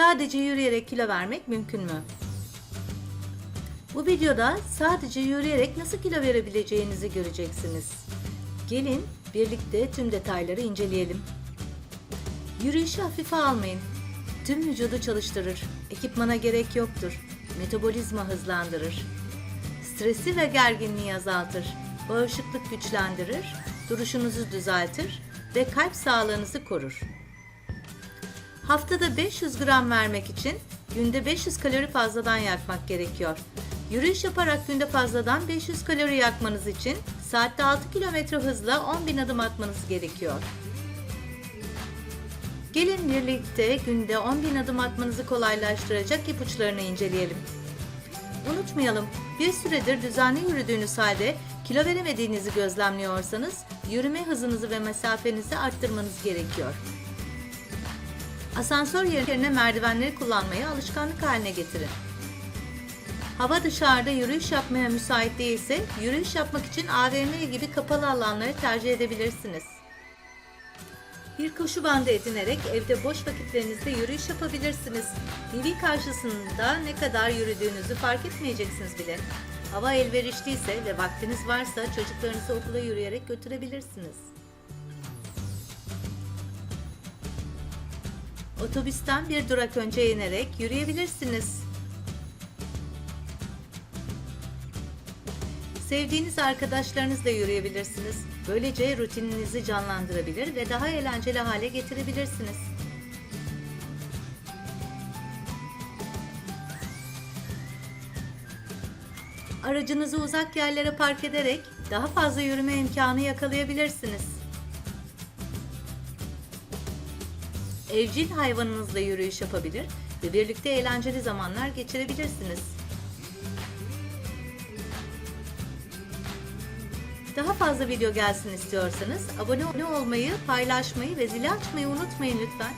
Sadece yürüyerek kilo vermek mümkün mü? Bu videoda sadece yürüyerek nasıl kilo verebileceğinizi göreceksiniz. Gelin birlikte tüm detayları inceleyelim. Yürüyüşü hafife almayın. Tüm vücudu çalıştırır. Ekipmana gerek yoktur. Metabolizma hızlandırır. Stresi ve gerginliği azaltır. Bağışıklık güçlendirir. Duruşunuzu düzeltir ve kalp sağlığınızı korur. Haftada 500 gram vermek için günde 500 kalori fazladan yakmak gerekiyor. Yürüyüş yaparak günde fazladan 500 kalori yakmanız için saatte 6 kilometre hızla 10.000 adım atmanız gerekiyor. Gelin birlikte günde 10.000 adım atmanızı kolaylaştıracak ipuçlarını inceleyelim. Unutmayalım, bir süredir düzenli yürüdüğünüz halde kilo veremediğinizi gözlemliyorsanız yürüme hızınızı ve mesafenizi arttırmanız gerekiyor. Asansör yerine merdivenleri kullanmayı alışkanlık haline getirin. Hava dışarıda yürüyüş yapmaya müsait değilse yürüyüş yapmak için AVM gibi kapalı alanları tercih edebilirsiniz. Bir koşu bandı edinerek evde boş vakitlerinizde yürüyüş yapabilirsiniz. TV karşısında ne kadar yürüdüğünüzü fark etmeyeceksiniz bile. Hava elverişliyse ve vaktiniz varsa çocuklarınızı okula yürüyerek götürebilirsiniz. Otobüsten bir durak önce inerek yürüyebilirsiniz. Sevdiğiniz arkadaşlarınızla yürüyebilirsiniz. Böylece rutininizi canlandırabilir ve daha eğlenceli hale getirebilirsiniz. Aracınızı uzak yerlere park ederek daha fazla yürüme imkanı yakalayabilirsiniz. Evcil hayvanınızla yürüyüş yapabilir ve birlikte eğlenceli zamanlar geçirebilirsiniz. Daha fazla video gelsin istiyorsanız abone olmayı, paylaşmayı ve zili açmayı unutmayın lütfen.